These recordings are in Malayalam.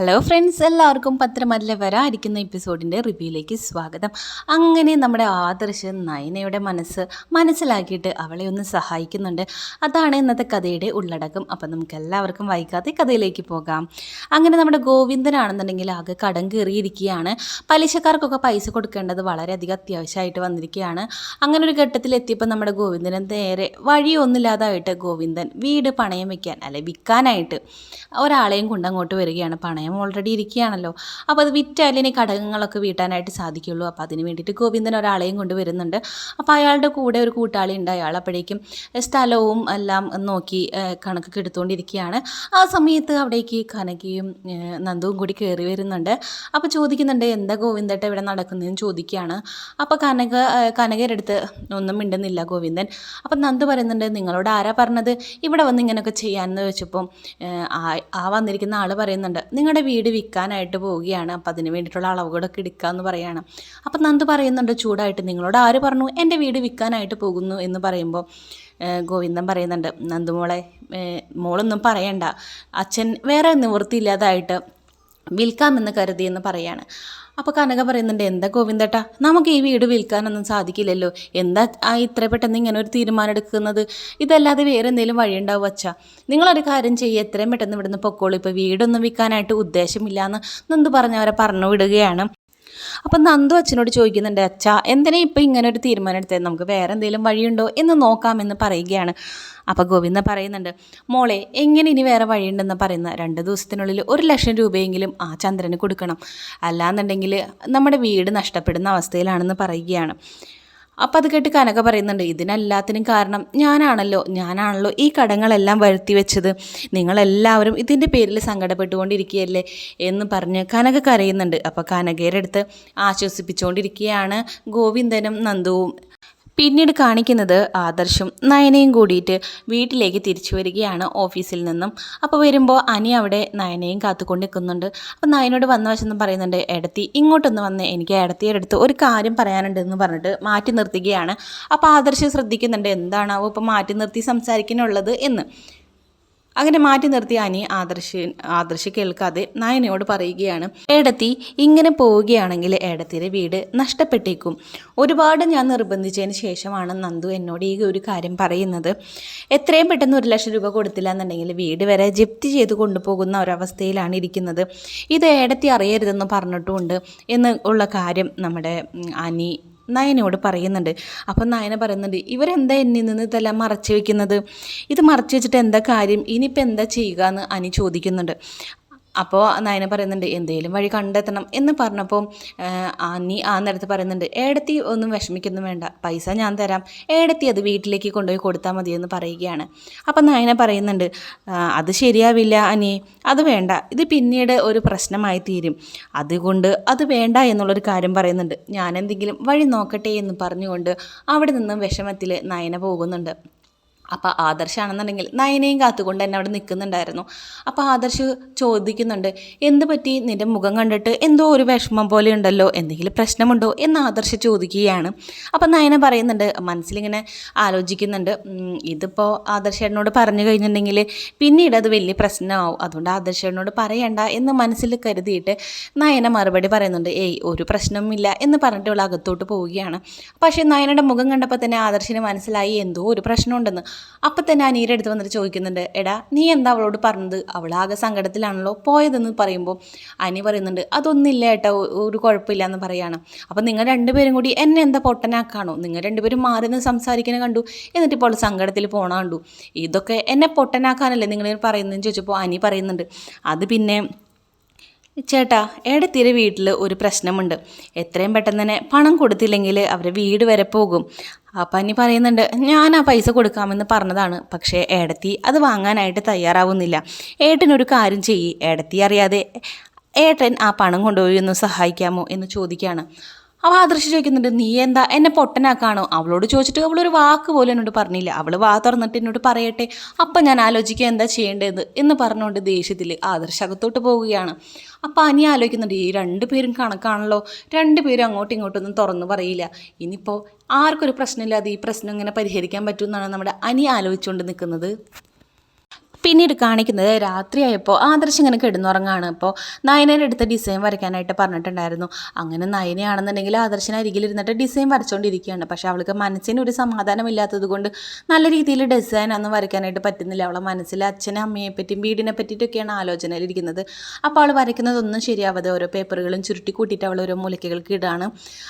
ഹലോ ഫ്രണ്ട്സ് എല്ലാവർക്കും പത്രമല്ല വരാതിരിക്കുന്ന എപ്പിസോഡിന്റെ റിവ്യൂയിലേക്ക് സ്വാഗതം. അങ്ങനെ നമ്മുടെ ആദർശ് നയനയുടെ മനസ്സ് മനസ്സിലാക്കിയിട്ട് അവളെ ഒന്ന് സഹായിക്കുന്നുണ്ട്. അതാണ് ഇന്നത്തെ കഥയുടെ ഉള്ളടക്കം. അപ്പം നമുക്ക് എല്ലാവർക്കും വൈകാതെ കഥയിലേക്ക് പോകാം. അങ്ങനെ നമ്മുടെ ഗോവിന്ദനാണെന്നുണ്ടെങ്കിൽ ആകെ കടം കയറിയിരിക്കുകയാണ്. പലിശക്കാർക്കൊക്കെ പൈസ കൊടുക്കേണ്ടത് വളരെയധികം അത്യാവശ്യമായിട്ട് വന്നിരിക്കുകയാണ്. അങ്ങനെ ഒരു ഘട്ടത്തിൽ എത്തിയപ്പോൾ നമ്മുടെ ഗോവിന്ദന് നേരെ വഴിയൊന്നുമില്ലാതായിട്ട് ഗോവിന്ദൻ വീട് പണയം വയ്ക്കാൻ അല്ലെ വിൽക്കാനായിട്ട് ഒരാളെയും കൊണ്ടങ്ങോട്ട് വരികയാണ് പണയം ഓൾറെഡി ഇരിക്കുകയാണല്ലോ. അപ്പോൾ അത് വിറ്റാലേ ഇനി ഘടകങ്ങളൊക്കെ വീട്ടാനായിട്ട് സാധിക്കുള്ളൂ. അപ്പോൾ അതിന് വേണ്ടിയിട്ട് ഗോവിന്ദൻ ഒരാളെയും കൊണ്ട് വരുന്നുണ്ട് അപ്പോൾ അയാളുടെ കൂടെ ഒരു കൂട്ടാളി ഉണ്ട്. അയാൾ അപ്പോഴേക്കും സ്ഥലവും എല്ലാം നോക്കി കണക്കൊക്കെ എടുത്തുകൊണ്ടിരിക്കുകയാണ് ആ സമയത്ത് അവിടേക്ക് കനകയും നന്ദുവും കൂടി കയറി വരുന്നുണ്ട്. അപ്പോൾ ചോദിക്കുന്നുണ്ട് എന്താ ഗോവിന്ദേട്ട ഇവിടെ നടക്കുന്നതെന്ന്? ചോദിക്കുകയാണ്. അപ്പോൾ കനക കനകയുടെ അടുത്ത് ഒന്നും മിണ്ടുന്നില്ല ഗോവിന്ദൻ. അപ്പം നന്ദു പറയുന്നുണ്ട് നിങ്ങളോട് ആരാ പറഞ്ഞത്? ഇവിടെ വന്ന് ഇങ്ങനെയൊക്കെ ചെയ്യാമെന്ന് വെച്ചപ്പം ഏഹ്, ആ- വന്നിരിക്കുന്ന ആൾ പറയുന്നുണ്ട്. നിങ്ങളുടെ വീട് വിൽക്കാനായിട്ട് പോവുകയാണ്. അപ്പം അതിന് വേണ്ടിയിട്ടുള്ള അളവുകളൊക്കെ എടുക്കാമെന്ന് പറയാണ്. അപ്പം നന്ദു പറയുന്നുണ്ട് ചൂടായിട്ട് നിങ്ങളോട് ആര് പറഞ്ഞു? എന്റെ വീട് വിൽക്കാനായിട്ട് പോകുന്നു എന്ന് പറയുമ്പോൾ ഗോവിന്ദൻ പറയുന്നുണ്ട് നന്ദുമോളെ മോളൊന്നും പറയണ്ട. അച്ഛൻ വേറെ നിവൃത്തിയില്ലാതായിട്ട് വിൽക്കാമെന്ന് കരുതിയെന്ന് പറയാണ്. അപ്പോൾ കനക പറയുന്നുണ്ട് എന്താ ഗോവിന്ദേട്ടാ നമുക്ക് ഈ വീട് വിൽക്കാനൊന്നും സാധിക്കില്ലല്ലോ. എന്താ ആ ഇത്ര പെട്ടെന്ന് ഇങ്ങനെ ഒരു തീരുമാനം എടുക്കുന്നത്? ഇതല്ലാതെ വേറെ എന്തെങ്കിലും വഴിയുണ്ടാവും അച്ഛാ? നിങ്ങളൊരു കാര്യം ചെയ്യുക എത്രയും പെട്ടെന്ന് ഇവിടുന്ന് പൊക്കോളൂ. ഇപ്പോൾ വീടൊന്നും വിൽക്കാനായിട്ട് ഉദ്ദേശമില്ല എന്ന് നന്ദു പറഞ്ഞവരെ പറഞ്ഞു വിടുകയാണ്. അപ്പം നന്ദു അച്ഛനോട് ചോദിക്കുന്നുണ്ട് അച്ഛാ എന്തിനാ ഇപ്പം ഇങ്ങനെ ഒരു തീരുമാനം എടുത്തത്? നമുക്ക് വേറെ എന്തെങ്കിലും വഴിയുണ്ടോ എന്ന് നോക്കാമെന്ന് പറയുകയാണ്. അപ്പോൾ ഗോവിന്ദ പറയുന്നുണ്ട് മോളെ എങ്ങനെ ഇനി വേറെ വഴിയുണ്ടെന്ന് പറയുന്ന രണ്ട് ദിവസത്തിനുള്ളിൽ ഒരു ലക്ഷം രൂപയെങ്കിലും ആ ചന്ദ്രന് കൊടുക്കണം. അല്ലാന്നുണ്ടെങ്കിൽ നമ്മുടെ വീട് നഷ്ടപ്പെടുന്ന അവസ്ഥയിലാണെന്ന് പറയുകയാണ്. അപ്പം അത് കേട്ട് കനക പറയുന്നുണ്ട് ഇതിനെല്ലാത്തിനും കാരണം ഞാനാണല്ലോ. ഞാനാണല്ലോ ഈ കടങ്ങളെല്ലാം വരുത്തി വെച്ചത്. നിങ്ങളെല്ലാവരും ഇതിന്റെ പേരിൽ സങ്കടപ്പെട്ടുകൊണ്ടിരിക്കുകയല്ലേ? എന്ന് പറഞ്ഞ് കനക കരയുന്നുണ്ട്. അപ്പോൾ കനകയുടെ അടുത്ത് ആശ്വസിപ്പിച്ചുകൊണ്ടിരിക്കുകയാണ് ഗോവിന്ദനും നന്ദുവും. പിന്നീട് കാണിക്കുന്നത് ആദർശും നയനയും കൂടിയിട്ട് വീട്ടിലേക്ക് തിരിച്ചു വരികയാണ് ഓഫീസിൽ നിന്നും. അപ്പോൾ വരുമ്പോൾ അനി അവിടെ നയനയും കാത്തുകൊണ്ട് നിൽക്കുന്നുണ്ട് അപ്പോൾ നയനോട് വന്ന വശം പറയുന്നുണ്ട് എടത്തി ഇങ്ങോട്ടൊന്ന് വന്ന്. എനിക്ക് എടത്തിയുടെ അടുത്ത് ഒരു കാര്യം പറയാനുണ്ടെന്ന് പറഞ്ഞിട്ട് മാറ്റി നിർത്തുകയാണ്. അപ്പോൾ ആദർശ് ശ്രദ്ധിക്കുന്നുണ്ട് എന്താണാവോ ഇപ്പോൾ മാറ്റി നിർത്തി സംസാരിക്കാനുള്ളത് എന്ന്. അങ്ങനെ മാറ്റി നിർത്തി അനി ആദർശി ആദർശ് കേൾക്കാതെ നയനയോട് പറയുകയാണ് ഏടത്തി ഇങ്ങനെ പോവുകയാണെങ്കിൽ ഏടത്തിയുടെ വീട് നഷ്ടപ്പെട്ടേക്കും. ഒരുപാട് ഞാൻ നിർബന്ധിച്ചതിന് ശേഷമാണ് നന്ദു എന്നോട് ഈ ഒരു കാര്യം പറയുന്നത്. എത്രയും പെട്ടെന്ന് ഒരു ലക്ഷം രൂപ കൊടുത്തില്ല എന്നുണ്ടെങ്കിൽ വീട് വരെ ജപ്തി ചെയ്ത് കൊണ്ടുപോകുന്ന ഒരവസ്ഥയിലാണ് ഇരിക്കുന്നത്. ഇത് ഏടത്തി അറിയരുതെന്ന് പറഞ്ഞിട്ടുമുണ്ട് എന്ന് ഉള്ള കാര്യം നമ്മുടെ അനി നയനോട് പറയുന്നുണ്ട്. അപ്പം നയന പറയുന്നുണ്ട് ഇവരെന്താ എന്നിൽ നിന്ന് ഇതെല്ലാം മറച്ചു വെക്കുന്നത്? ഇത് മറച്ചു വെച്ചിട്ട് എന്താ കാര്യം? ഇനിയിപ്പോൾ എന്താ ചെയ്യുക? എന്ന് അനി ചോദിക്കുന്നുണ്ട്. അപ്പോൾ നയന പറയുന്നുണ്ട് എന്തേലും വഴി കണ്ടെത്തണം. എന്ന് പറഞ്ഞപ്പോൾ ആന്നി ആ നേരത്ത് പറയുന്നുണ്ട് ഏടത്തി ഒന്നും വിഷമിക്കൊന്നും വേണ്ട പൈസ ഞാൻ തരാം. ഏടത്തി അത് വീട്ടിലേക്ക് കൊണ്ടുപോയി കൊടുത്താൽ മതി എന്ന് പറയുകയാണ്. അപ്പം നയന പറയുന്നുണ്ട് അത് ശരിയാവില്ല അനി അത് വേണ്ട. ഇത് പിന്നീട് ഒരു പ്രശ്നമായി തീരും. അതുകൊണ്ട് അത് വേണ്ട എന്നുള്ളൊരു കാര്യം പറയുന്നുണ്ട്. ഞാൻ എന്തെങ്കിലും വഴി നോക്കട്ടെ എന്ന് പറഞ്ഞുകൊണ്ട് അവിടെ നിന്നും വിഷമത്തിൽ നയന പോകുന്നുണ്ട്. അപ്പോൾ ആദർശാണെന്നുണ്ടെങ്കിൽ നയനയും കാത്തുകൊണ്ട് തന്നെ അവിടെ നിൽക്കുന്നുണ്ടായിരുന്നു അപ്പോൾ ആദർശ് ചോദിക്കുന്നുണ്ട് എന്ത് പറ്റി? നിന്റെ മുഖം കണ്ടിട്ട് എന്തോ ഒരു വിഷമം പോലെ ഉണ്ടല്ലോ? എന്തെങ്കിലും പ്രശ്നമുണ്ടോ? എന്ന് ആദർശ് ചോദിക്കുകയാണ്. അപ്പോൾ നയന പറയുന്നുണ്ട് മനസ്സിലിങ്ങനെ ആലോചിക്കുന്നുണ്ട് "ഉം, ഇതിപ്പോൾ ആദർശേട്ടനോട് പറഞ്ഞു കഴിഞ്ഞിട്ടുണ്ടെങ്കിൽ പിന്നീട് അത് വലിയ പ്രശ്നമാവും. അതുകൊണ്ട് ആദർശേട്ടനോട് പറയണ്ട എന്ന് മനസ്സിൽ കരുതിയിട്ട് നയന മറുപടി പറയുന്നുണ്ട് ഏയ് ഒരു പ്രശ്നവുമില്ല എന്ന് പറഞ്ഞിട്ട് അവൾ അകത്തോട്ട് പോവുകയാണ്. പക്ഷേ നയനയുടെ മുഖം കണ്ടപ്പോൾ തന്നെ ആദർശിന് മനസ്സിലായി എന്തോ ഒരു പ്രശ്നമുണ്ടെന്ന്. അപ്പം തന്നെ അനീരെ അടുത്ത് വന്നിട്ട് ചോദിക്കുന്നുണ്ട് എടാ നീ എന്താ അവളോട് പറഞ്ഞത്? അവളാകെ സങ്കടത്തിലാണല്ലോ പോയതെന്ന് പറയുമ്പോൾ അനി പറയുന്നുണ്ട് അതൊന്നുമില്ല ഏട്ടാ ഒരു കുഴപ്പമില്ല എന്ന് പറയാണ്. അപ്പം നിങ്ങൾ രണ്ടുപേരും കൂടി എന്നെ എന്താ പൊട്ടനാക്കാണോ? നിങ്ങൾ രണ്ടുപേരും മാറി നിന്ന് സംസാരിക്കുന്നത് കണ്ടു എന്നിട്ട് ഇപ്പോൾ സങ്കടത്തിൽ പോണ കണ്ടു. ഇതൊക്കെ എന്നെ പൊട്ടനാക്കാനല്ലേ നിങ്ങൾ പറയുന്നതെന്ന് ചോദിച്ചപ്പോൾ അനി പറയുന്നുണ്ട് അത് പിന്നെ ചേട്ടാ ഏടത്തിയുടെ വീട്ടിൽ ഒരു പ്രശ്നമുണ്ട്. എത്രയും പെട്ടെന്ന് തന്നെ പണം കൊടുത്തില്ലെങ്കിൽ അവരെ വീട് വരെ പോകും. അപ്പം അനി പറയുന്നുണ്ട് ഞാൻ ആ പൈസ കൊടുക്കാമെന്ന് പറഞ്ഞതാണ് പക്ഷേ ഏടത്തി അത് വാങ്ങാനായിട്ട് തയ്യാറാവുന്നില്ല. ഏട്ടനൊരു കാര്യം ചെയ്യ് ഏടത്തി അറിയാതെ ഏട്ടൻ ആ പണം കൊണ്ടുപോയി ഒന്ന് സഹായിക്കാമോ എന്ന് ചോദിക്കുകയാണ് അവ ആദർശ് ചോദിക്കുന്നുണ്ട് നീ എന്താ എന്നെ പൊട്ടനാക്കാണോ? അവളോട് ചോദിച്ചിട്ട് അവളൊരു വാക്ക് പോലും എന്നോട് പറഞ്ഞില്ല. അവൾ വാ തുറന്നിട്ട് എന്നോട് പറയട്ടെ അപ്പം ഞാൻ ആലോചിക്കുക എന്താ ചെയ്യേണ്ടത്? എന്ന് പറഞ്ഞുകൊണ്ട് ദേഷ്യത്തിൽ ആദർശ് അകത്തോട്ട് പോവുകയാണ്. അപ്പം അനി ആലോചിക്കുന്നുണ്ട് ഈ രണ്ട് പേരും കണക്കാണല്ലോ രണ്ട് പേരും അങ്ങോട്ടും ഇങ്ങോട്ടൊന്നും തുറന്നു പറയില്ല. ഇനിയിപ്പോൾ ആർക്കൊരു പ്രശ്നമില്ലാതെ ഈ പ്രശ്നം ഇങ്ങനെ പരിഹരിക്കാൻ പറ്റുമെന്നാണ് നമ്മുടെ അനി ആലോചിച്ചുകൊണ്ട് നിൽക്കുന്നത്? പിന്നീട് കാണിക്കുന്നത് രാത്രിയായപ്പോൾ ആദർശ് ഇങ്ങനെ കിടന്നുറങ്ങാണ്. അപ്പോൾ നയനയുടെ അടുത്ത് ഡിസൈൻ വരയ്ക്കാനായിട്ട് പറഞ്ഞിട്ടുണ്ടായിരുന്നു. അങ്ങനെ നയനയാണെന്നുണ്ടെങ്കിൽ ആദർശിന് അരികിലിരുന്നിട്ട് ഡിസൈൻ വരച്ചുകൊണ്ടിരിക്കുകയാണ് പക്ഷെ അവൾക്ക് മനസ്സിന് ഒരു സമാധാനമില്ലാത്തത് കൊണ്ട് നല്ല രീതിയിൽ ഡിസൈൻ ഒന്നും വരയ്ക്കാനായിട്ട് പറ്റുന്നില്ല. അവളെ മനസ്സിൽ അച്ഛനെ അമ്മയെ പറ്റിയും വീടിനെ പറ്റിയിട്ടൊക്കെയാണ് ആലോചനയിലിരിക്കുന്നത്. അപ്പോൾ അവൾ വരയ്ക്കുന്നതൊന്നും ശരിയാവാതെ ഓരോ പേപ്പറുകളും ചുരുട്ടി കൂട്ടിയിട്ട് അവൾ ഓരോ മൂലയ്ക്കകൾക്ക് ഇടാണ്.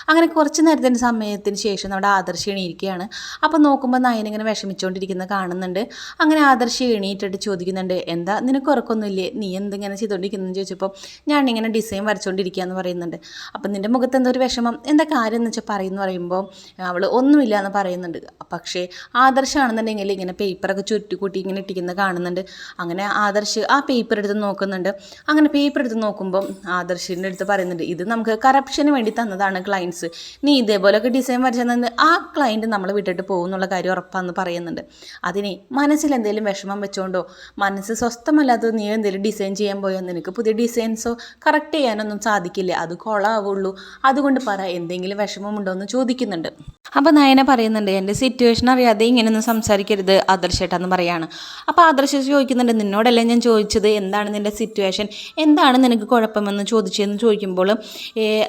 അങ്ങനെ കുറച്ച് നേരത്തിന് സമയത്തിന് ശേഷം നമ്മുടെ ആദർശ് എണീരിക്കുകയാണ്. അപ്പോൾ നോക്കുമ്പോൾ നയൻ ഇങ്ങനെ വിഷമിച്ചുകൊണ്ടിരിക്കുന്നത് കാണുന്നുണ്ട്. അങ്ങനെ ആദർശ് എണീറ്റിട്ട് ചോദിക്കുന്നുണ്ട് എന്താ നിനക്ക് ഉറക്കൊന്നുമില്ലേ? നീ എന്തിങ്ങനെ ചെയ്തുകൊണ്ടിരിക്കുന്നതെന്ന് ചോദിച്ചപ്പോൾ ഞാൻ ഇങ്ങനെ ഡിസൈൻ വരച്ചുകൊണ്ടിരിക്കുക എന്ന് പറയുന്നുണ്ട്. അപ്പം നിന്റെ മുഖത്ത് എന്തോ ഒരു വിഷമം എന്താ കാര്യം എന്ന് വെച്ചാൽ പറയുന്ന പറയുമ്പോൾ അവൾ ഒന്നുമില്ല എന്ന് പറയുന്നുണ്ട്. പക്ഷേ ആദർശമാണെന്നുണ്ടെങ്കിൽ ഇങ്ങനെ പേപ്പറൊക്കെ ചുറ്റിക്കൂട്ടി ഇങ്ങനെ ഇട്ടിരിക്കുന്നത് കാണുന്നുണ്ട്. അങ്ങനെ ആദർശ് ആ പേപ്പർ എടുത്ത് നോക്കുന്നുണ്ട്. അങ്ങനെ പേപ്പർ എടുത്ത് നോക്കുമ്പോൾ ആദർശിന്റെ അടുത്ത് പറയുന്നുണ്ട് ഇത് നമുക്ക് കറപ്ഷന് വേണ്ടി തന്നതാണ് ക്ലയൻസ് നീ ഇതേപോലെയൊക്കെ ഡിസൈൻ വരച്ചെന്നത് ആ ക്ലയന്റ് നമ്മൾ വിട്ടിട്ട് പോകും എന്നുള്ള കാര്യം ഉറപ്പാന്ന് പറയുന്നുണ്ട്. അതിനെ മനസ്സിൽ എന്തെങ്കിലും വിഷമം വെച്ചുകൊണ്ടോ മനസ്സ് സ്വസ്ഥമല്ലാത്ത നീ എന്തെങ്കിലും ഡിസൈൻ ചെയ്യാൻ പോയോ? നിനക്ക് പുതിയ ഡിസൈൻസോ കറക്റ്റ് ചെയ്യാനൊന്നും സാധിക്കില്ല. അത് കൊളാവുള്ളൂ അതുകൊണ്ട് പറ എന്തെങ്കിലും വിഷമമുണ്ടോ എന്ന് ചോദിക്കുന്നുണ്ട്. അപ്പോൾ നയന പറയുന്നുണ്ട് എന്റെ സിറ്റുവേഷൻ അറിയാതെ ഇങ്ങനെയൊന്നും സംസാരിക്കരുത് ആദർശേട്ടാന്ന് പറയാണ്. അപ്പോൾ ആദർശ ചോദിക്കുന്നുണ്ട് നിന്നോടല്ലേ ഞാൻ ചോദിച്ചത്? എന്താണ് നിന്റെ സിറ്റുവേഷൻ എന്താണ് നിനക്ക് കുഴപ്പമെന്ന് ചോദിച്ചതെന്ന് ചോദിക്കുമ്പോൾ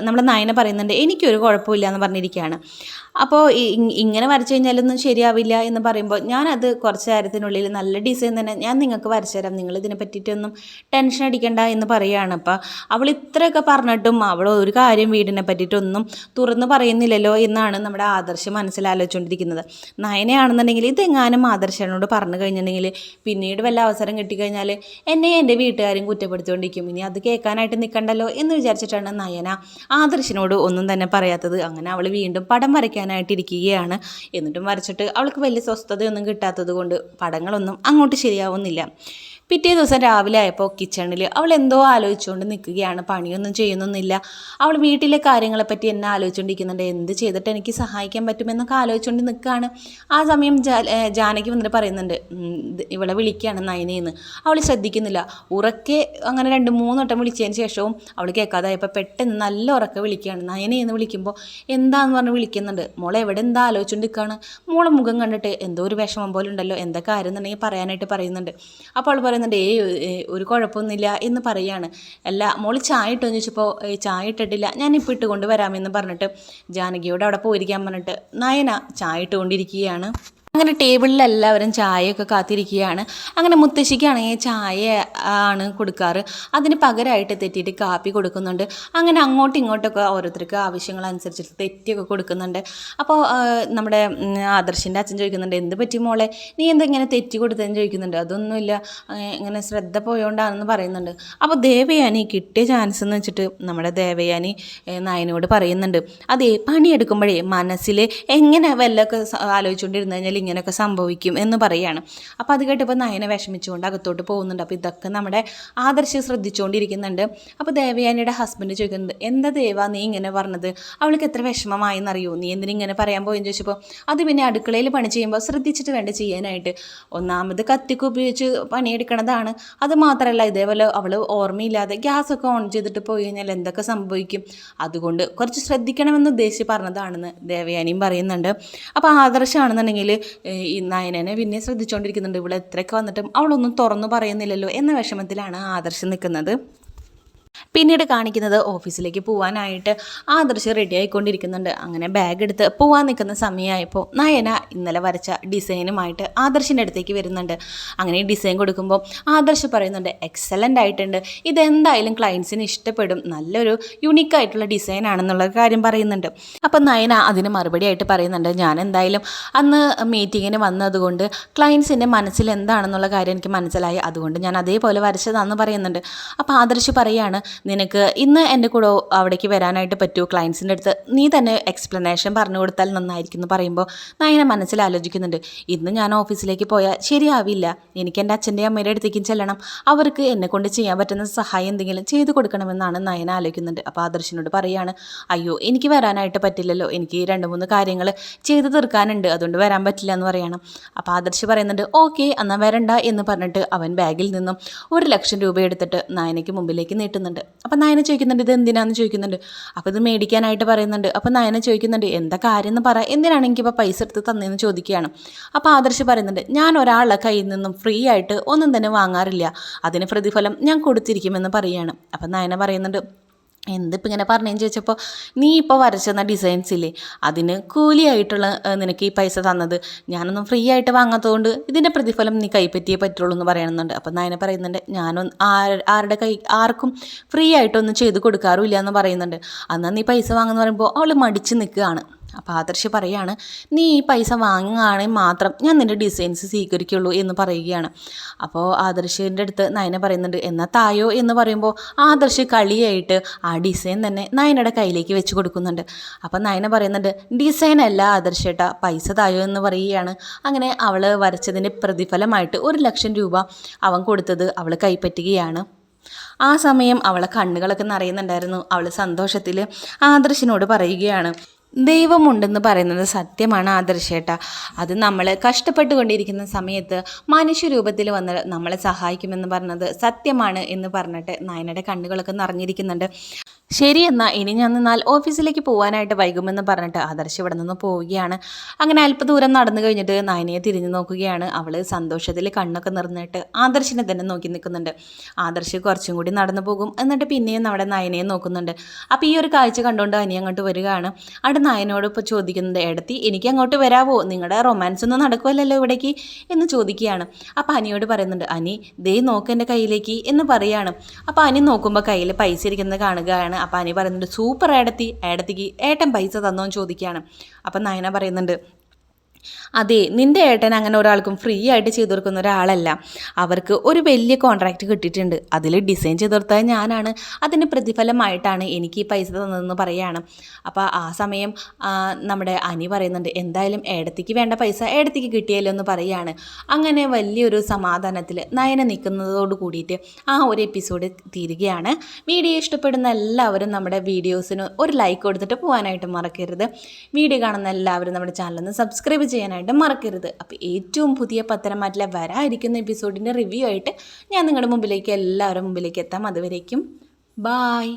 നമ്മുടെ നയന പറയുന്നുണ്ട് എനിക്കൊരു കുഴപ്പമില്ല എന്ന് പറഞ്ഞിരിക്കുകയാണ്. അപ്പോൾ ഇങ്ങനെ വരച്ചു കഴിഞ്ഞാലൊന്നും ശരിയാവില്ല എന്ന് പറയുമ്പോൾ ഞാനത് കുറച്ച് നേരത്തിനുള്ളിൽ നല്ല ഡിസൈൻ തന്നെ ഞാൻ നിങ്ങൾക്ക് വരച്ചു തരാം. നിങ്ങൾ ഇതിനെ പറ്റിയിട്ടൊന്നും ടെൻഷൻ അടിക്കണ്ട എന്ന് പറയുകയാണ്. അപ്പോൾ അവൾ ഇത്രയൊക്കെ പറഞ്ഞിട്ടും അവൾ ഒരു കാര്യം വീടിനെ പറ്റിയിട്ടൊന്നും തുറന്ന് പറയുന്നില്ലല്ലോ എന്നാണ് നമ്മുടെ ആദർശം മനസ്സിലാലോചിച്ചുകൊണ്ടിരിക്കുന്നത്. നയനയാണെന്നുണ്ടെങ്കിൽ ഇതെങ്ങാനും ആദർശനോട് പറഞ്ഞു കഴിഞ്ഞിട്ടുണ്ടെങ്കിൽ പിന്നീട് വല്ല അവസരം കിട്ടിക്കഴിഞ്ഞാൽ എന്നെ എന്റെ വീട്ടുകാരും കുറ്റപ്പെടുത്തിക്കൊണ്ടിരിക്കും. ഇനി അത് കേൾക്കാനായിട്ട് നിൽക്കണ്ടല്ലോ എന്ന് വിചാരിച്ചിട്ടാണ് നയന ആദർശിനോട് ഒന്നും തന്നെ പറയാത്തത്. അങ്ങനെ അവൾ വീണ്ടും പടം വരയ്ക്കാനായിട്ട് ഇരിക്കുകയാണ് എന്നിട്ടും വരച്ചിട്ട് അവൾക്ക് വലിയ സ്വസ്ഥതയൊന്നും കിട്ടാത്തത് കൊണ്ട് പടങ്ങളൊന്നും അങ്ങോട്ട് ശരിയാവുന്നില്ല. പിറ്റേ ദിവസം രാവിലെ ആയപ്പോൾ കിച്ചണിൽ അവൾ എന്തോ ആലോചിച്ചുകൊണ്ട് നിൽക്കുകയാണ് പണിയൊന്നും ചെയ്യുന്നൊന്നുമില്ല. അവൾ വീട്ടിലെ കാര്യങ്ങളെപ്പറ്റി എന്നെ ആലോചിച്ചുകൊണ്ടിരിക്കുന്നുണ്ട് എന്ത് ചെയ്തിട്ട് എനിക്ക് സഹായിക്കാൻ പറ്റുമെന്നൊക്കെ ആലോചിച്ചുകൊണ്ട് നിൽക്കുകയാണ് ആ സമയം ജാനകി വന്നിട്ട് പറയുന്നുണ്ട് ഇവളെ വിളിക്കുകയാണ് നയനയെന്ന് അവൾ ശ്രദ്ധിക്കുന്നില്ല. ഉറക്കെ അങ്ങനെ രണ്ട് മൂന്ന് വട്ടം വിളിച്ചതിന് ശേഷവും അവൾ കേൾക്കാതായപ്പോൾ പെട്ടെന്ന് നല്ല ഉറക്കെ വിളിക്കുകയാണ്. നയനയെന്ന് വിളിക്കുമ്പോൾ എന്താന്ന് പറഞ്ഞ് വിളിക്കുന്നുണ്ട്. മോളെ എവിടെ എന്താ ആലോചിച്ചുകൊണ്ട് നിൽക്കുകയാണ് മോളെ മുഖം കണ്ടിട്ട് എന്തോ ഒരു വിഷമം പോലെ ഉണ്ടല്ലോ എന്താ കാര്യം എന്നുണ്ടെങ്കിൽ പറയാനായിട്ട് പറയുന്നുണ്ട്. അപ്പോൾ അവൾ പറയുന്നുണ്ട് ഏയ് ഏയ് ഒരു കുഴപ്പമൊന്നുമില്ല എന്ന് പറയുകയാണ് അല്ല മോൾ ചായ ഇട്ടോ എന്ന് ചോദിച്ചപ്പോൾ "ഏയ് ചായ ഇട്ടിട്ടില്ല ഞാനിപ്പോൾ ഇട്ട് കൊണ്ടുവരാമെന്ന് പറഞ്ഞിട്ട് ജാനകിയോട് അവിടെ പോയിരിക്കാൻ പറഞ്ഞിട്ട് നയന ചായ ഇട്ടുകൊണ്ടിരിക്കുകയാണ്. അങ്ങനെ ടേബിളിൽ എല്ലാവരും ചായയൊക്കെ കാത്തിരിക്കുകയാണ്. അങ്ങനെ മുത്തശ്ശിക്കാണെങ്കിൽ ചായ ആണ് കൊടുക്കാറ്. അതിന് പകരമായിട്ട് തെറ്റിയിട്ട് കാപ്പി കൊടുക്കുന്നുണ്ട്. അങ്ങനെ അങ്ങോട്ടും ഇങ്ങോട്ടൊക്കെ ഓരോരുത്തർക്ക് ആവശ്യങ്ങളനുസരിച്ചിട്ട് തെറ്റിയൊക്കെ കൊടുക്കുന്നുണ്ട്. അപ്പോൾ നമ്മുടെ ആദർശിന്റെ അച്ഛൻ ചോദിക്കുന്നുണ്ട് എന്ത് പറ്റി മോളെ? നീ എന്താ ഇങ്ങനെ തെറ്റി കൊടുത്തതെന്ന് ചോദിക്കുന്നുണ്ട്? അതൊന്നുമില്ല. ഇങ്ങനെ ശ്രദ്ധ പോയോണ്ടാണെന്ന് പറയുന്നുണ്ട്. അപ്പോൾ ദേവയാനി കിട്ടിയ ചാൻസ് എന്ന് വെച്ചിട്ട് നമ്മുടെ ദേവയാനി നായനോട് പറയുന്നുണ്ട്. അതേ പണിയെടുക്കുമ്പോഴേ മനസ്സിൽ എങ്ങനെ വല്ലതൊക്കെ ആലോചിച്ചുകൊണ്ടിരുന്നു കഴിഞ്ഞാൽ ഇങ്ങനെയൊക്കെ സംഭവിക്കും എന്ന് പറയുകയാണ് അപ്പോൾ അത് കേട്ടപ്പോൾ നയനെ വിഷമിച്ചുകൊണ്ട് അകത്തോട്ട് പോകുന്നുണ്ട്. അപ്പോൾ ഇതൊക്കെ നമ്മുടെ ആദർശം ശ്രദ്ധിച്ചുകൊണ്ടിരിക്കുന്നുണ്ട്. അപ്പോൾ ദേവയാനിയുടെ ഹസ്ബൻഡ് ചോദിക്കുന്നുണ്ട് എന്താ ദേവ നീ ഇങ്ങനെ പറഞ്ഞത്? അവൾക്ക് എത്ര വിഷമമായെന്നറിയോ? നീ എന്തിനും ഇങ്ങനെ പറയാൻ പോയെന്ന് ചോദിച്ചപ്പോൾ അത് പിന്നെ അടുക്കളയിൽ പണി ചെയ്യുമ്പോൾ ശ്രദ്ധിച്ചിട്ട് വേണ്ട ചെയ്യാനായിട്ട്? ഒന്നാമത് കത്തിക്ക് ഉപയോഗിച്ച് പണിയെടുക്കണതാണ്. അത് മാത്രമല്ല ഇതേപോലെ അവൾ ഓർമ്മയില്ലാതെ ഗ്യാസൊക്കെ ഓൺ ചെയ്തിട്ട് പോയി കഴിഞ്ഞാൽ എന്തൊക്കെ സംഭവിക്കും? അതുകൊണ്ട് കുറച്ച് ശ്രദ്ധിക്കണമെന്ന് ഉദ്ദേശിച്ച് പറഞ്ഞതാണെന്ന് ദേവയാനിയും പറയുന്നുണ്ട്. അപ്പോൾ ആദർശമാണെന്നുണ്ടെങ്കിൽ ഈ നയനനെ പിന്നെ ശ്രദ്ധിച്ചുകൊണ്ടിരിക്കുന്നുണ്ട് ഇവിടെ എത്രയൊക്കെ വന്നിട്ടും അവളൊന്നും തുറന്നു പറയുന്നില്ലല്ലോ എന്ന വിഷമത്തിലാണ് ആദർശം നിൽക്കുന്നത്. പിന്നീട് കാണിക്കുന്നത് ഓഫീസിലേക്ക് പോകാനായിട്ട് ആദർശ് റെഡി ആയിക്കൊണ്ടിരിക്കുന്നുണ്ട്. അങ്ങനെ ബാഗ് എടുത്ത് പോകാൻ നിൽക്കുന്ന സമയമായപ്പോൾ നയന ഇന്നലെ വരച്ച ഡിസൈനുമായിട്ട് ആദർശിന്റെ അടുത്തേക്ക് വരുന്നുണ്ട്. അങ്ങനെ ഡിസൈൻ കൊടുക്കുമ്പോൾ ആദർശ് പറയുന്നുണ്ട് എക്സലന്റ് ആയിട്ടുണ്ട്. ഇതെന്തായാലും ക്ലയൻസിന് ഇഷ്ടപ്പെടും. നല്ലൊരു യുണീക്ക് ആയിട്ടുള്ള ഡിസൈൻ ആണെന്നുള്ള കാര്യം പറയുന്നുണ്ട്. അപ്പം നയന അതിന് മറുപടി ആയിട്ട് പറയുന്നുണ്ട് ഞാൻ എന്തായാലും അന്ന് മീറ്റിങ്ങിന് വന്നതുകൊണ്ട് ക്ലയൻസിന്റെ മനസ്സിൽ എന്താണെന്നുള്ള കാര്യം എനിക്ക് മനസ്സിലായി. അതുകൊണ്ട് ഞാൻ അതേപോലെ വരച്ചതാണെന്ന് പറയുന്നുണ്ട്. അപ്പോൾ ആദർശ് പറയാണ് നിനക്ക് ഇന്ന് എന്റെ കൂടെ അവിടേക്ക് വരാനായിട്ട് പറ്റുമോ ക്ലയൻസിന്റെ അടുത്ത് നീ തന്നെ എക്സ്പ്ലനേഷൻ പറഞ്ഞു കൊടുത്താൽ നന്നായിരിക്കും എന്ന് പറയുമ്പോൾ നയന മനസ്സിൽ ആലോചിക്കുന്നുണ്ട്. ഇന്ന് ഞാൻ ഓഫീസിലേക്ക് പോയാൽ ശരിയാവില്ല. എനിക്ക് എന്റെ അച്ഛന്റെ അമ്മയുടെ അടുത്തേക്കും ചെല്ലണം. അവർക്ക് എന്നെ കൊണ്ട് ചെയ്യാൻ പറ്റുന്ന സഹായം എന്തെങ്കിലും ചെയ്തു കൊടുക്കണമെന്നാണ് നയന ആലോചിക്കുന്നുണ്ട്. അപ്പോൾ ആദർശനോട് പറയാണ് അയ്യോ എനിക്ക് വരാനായിട്ട് പറ്റില്ലല്ലോ. എനിക്ക് രണ്ട് മൂന്ന് കാര്യങ്ങൾ ചെയ്തു തീർക്കാനുണ്ട്. അതുകൊണ്ട് വരാൻ പറ്റില്ല എന്ന് പറയണം. അപ്പോൾ ആദർശ് പറയുന്നുണ്ട് ഓക്കെ എന്നാൽ വരണ്ട എന്ന് പറഞ്ഞിട്ട് അവൻ ബാഗിൽ നിന്നും ഒരു ലക്ഷം രൂപ എടുത്തിട്ട് നയനയ്ക്ക് മുമ്പിലേക്ക് നീട്ടുന്നുണ്ട്. അപ്പം നയന ചോദിക്കുന്നുണ്ട് ഇത് എന്തിനാന്ന് ചോദിക്കുന്നുണ്ട്? അപ്പോൾ ഇത് മേടിക്കാനായിട്ട് പറയുന്നുണ്ട്. അപ്പം നയന ചോദിക്കുന്നുണ്ട് എന്താ കാര്യം എന്ന് പറ. എന്തിനാണ് എനിക്കിപ്പോൾ പൈസ എടുത്ത് തന്നതെന്ന് ചോദിക്കുകയാണ്? അപ്പോൾ ആദർശ് പറയുന്നുണ്ട് ഞാൻ ഒരാളുടെ കയ്യിൽ നിന്നും ഫ്രീ ആയിട്ട് ഒന്നും തന്നെ വാങ്ങാറില്ല. അതിന് പ്രതിഫലം ഞാൻ കൊടുത്തിരിക്കുമെന്ന് പറയുകയാണ്. അപ്പം നയന പറയുന്നുണ്ട് എന്തിപ്പോൾ ഇങ്ങനെ പറഞ്ഞതെന്ന് ചോദിച്ചപ്പോൾ നീ ഇപ്പോൾ വരച്ചെന്ന ഡിസൈൻസ് ഇല്ലേ? അതിന് കൂലിയായിട്ടുള്ള നിനക്ക് ഈ പൈസ തന്നത് ഞാനൊന്നും ഫ്രീ ആയിട്ട് വാങ്ങാത്തതുകൊണ്ട് ഇതിന്റെ പ്രതിഫലം നീ കൈപ്പറ്റിയേ പറ്റുള്ളൂ എന്ന് പറയുന്നുണ്ട് അപ്പം നയന പറയുന്നുണ്ട് ഞാനൊന്നും ആരുടെ കൈ ആർക്കും ഫ്രീ ആയിട്ടൊന്നും ചെയ്ത് കൊടുക്കാറുമില്ല എന്ന് പറയുന്നുണ്ട്. അന്നാ നീ പൈസ വാങ്ങുന്ന പറയുമ്പോൾ അവൾ മടിച്ച് നിൽക്കുകയാണ് അപ്പോൾ ആദർശ് പറയാണ് നീ ഈ പൈസ വാങ്ങുകയാണെങ്കിൽ മാത്രം ഞാൻ നിന്റെ ഡിസൈൻസ് സ്വീകരിക്കുള്ളൂ എന്ന് പറയുകയാണ്. അപ്പോൾ ആദർശിന്റെ അടുത്ത് നയന പറയുന്നുണ്ട് എന്നാൽ തായോ? എന്ന് പറയുമ്പോൾ ആദർശ് കളിയായിട്ട് ആ ഡിസൈൻ തന്നെ നയനയുടെ കയ്യിലേക്ക് വെച്ച് കൊടുക്കുന്നുണ്ട്. അപ്പോൾ നയന പറയുന്നുണ്ട് ഡിസൈൻ അല്ല ആദർശേട്ടാ പൈസ തായോ? എന്ന് പറയുകയാണ്. അങ്ങനെ അവൾ വരച്ചതിന്റെ പ്രതിഫലമായിട്ട് ഒരു ലക്ഷം രൂപ അവൻ കൊടുത്തത് അവൾ കൈപ്പറ്റുകയാണ്. ആ സമയം അവളെ കണ്ണുകളൊക്കെ നിറയുന്നുണ്ടായിരുന്നു. അവൾ സന്തോഷത്തിൽ ആദർശിനോട് പറയുകയാണ് ദൈവമുണ്ടെന്ന് പറയുന്നത് സത്യമാണ് ആദർശേട്ട. അത് നമ്മൾ കഷ്ടപ്പെട്ടുകൊണ്ടിരിക്കുന്ന സമയത്ത് മനുഷ്യരൂപത്തിൽ വന്ന് നമ്മളെ സഹായിക്കുമെന്ന് പറഞ്ഞത് സത്യമാണ് എന്ന് പറഞ്ഞിട്ട് നയനയുടെ കണ്ണുകളൊക്കെ നിറഞ്ഞിരിക്കുന്നുണ്ട്. ശരി എന്നാൽ ഇനി ഞാൻ നിന്നാൽ ഓഫീസിലേക്ക് പോകാനായിട്ട് വൈകുമെന്ന് പറഞ്ഞിട്ട് ആദർശ് ഇവിടെ നിന്ന് പോവുകയാണ്. അങ്ങനെ അല്പദൂരം നടന്നു കഴിഞ്ഞിട്ട് നയനയെ തിരിഞ്ഞു നോക്കുകയാണ്. അവൾ സന്തോഷത്തിൽ കണ്ണൊക്കെ നിറഞ്ഞിട്ട് ആദർശിനെ തന്നെ നോക്കി നിൽക്കുന്നുണ്ട്. ആദർശ് കുറച്ചും കൂടി നടന്നു പോകും. എന്നിട്ട് പിന്നെയും നമ്മുടെ നയനയെ നോക്കുന്നുണ്ട്. അപ്പോൾ ഈ ഒരു കാഴ്ച കണ്ടുകൊണ്ട് അനി അങ്ങോട്ട് വരികയാണ്. നയനോട് ഇപ്പോൾ ചോദിക്കുന്നത് എടത്തി എനിക്ക് അങ്ങോട്ട് വരാവോ? നിങ്ങളുടെ റൊമാൻസ് ഒന്നും നടക്കുമല്ലോ ഇവിടേക്ക്? എന്ന് ചോദിക്കുകയാണ്. അപ്പോൾ അനിയോട് പറയുന്നുണ്ട് അനി ദേ നോക്ക് എന്റെ കയ്യിലേക്ക് എന്ന് പറയാണ്. അപ്പോൾ അനി നോക്കുമ്പോൾ കയ്യിൽ പൈസ ഇരിക്കുന്നത് കാണുകയാണ്. അപ്പോൾ അനി പറയുന്നുണ്ട് സൂപ്പർ ഏടത്തി ഏടത്തിക്ക് ഏട്ടൻ പൈസ തന്നോ? എന്ന് ചോദിക്കുകയാണ്. അപ്പം നയന പറയുന്നുണ്ട് അതെ നിന്റെ ഏട്ടൻ അങ്ങനെ ഒരാൾക്കും ഫ്രീ ആയിട്ട് ചെയ്തു കൊടുക്കുന്ന ഒരാളല്ല. അവർക്ക് ഒരു വലിയ കോൺട്രാക്റ്റ് കിട്ടിയിട്ടുണ്ട്. അതിൽ ഡിസൈൻ ചെയ്ത് കൊടുത്തത് ഞാനാണ്. അതിന് പ്രതിഫലമായിട്ടാണ് എനിക്ക് ഈ പൈസ തന്നതെന്ന് പറയുകയാണ് അപ്പോൾ ആ സമയം നമ്മുടെ അനി പറയുന്നുണ്ട് എന്തായാലും ഏടത്തേക്ക് വേണ്ട പൈസ ഏടത്തേക്ക് കിട്ടിയല്ലോ എന്ന് പറയുകയാണ് അങ്ങനെ വലിയൊരു സമാധാനത്തിൽ നയന നിൽക്കുന്നതോട് കൂടിയിട്ട് ആ ഒരു എപ്പിസോഡ് തീരുകയാണ്. വീഡിയോ ഇഷ്ടപ്പെടുന്ന എല്ലാവരും നമ്മുടെ വീഡിയോസിന് ഒരു ലൈക്ക് കൊടുത്തിട്ട് പോകാനായിട്ട് മറക്കരുത്. വീഡിയോ കാണുന്ന എല്ലാവരും നമ്മുടെ ചാനലൊന്ന് സബ്സ്ക്രൈബ് ചെയ്യാനായിട്ട് മറക്കരുത്. അപ്പോൾ ഏറ്റവും പുതിയ പത്തനംമാറ്റിലെ വരായിരിക്കുന്ന എപ്പിസോഡിന്റെ റിവ്യൂ ആയിട്ട് ഞാൻ നിങ്ങളുടെ മുമ്പിലേക്ക് എല്ലാവരുടെ മുമ്പിലേക്ക് എത്താം. അതുവരേക്കും ബായ്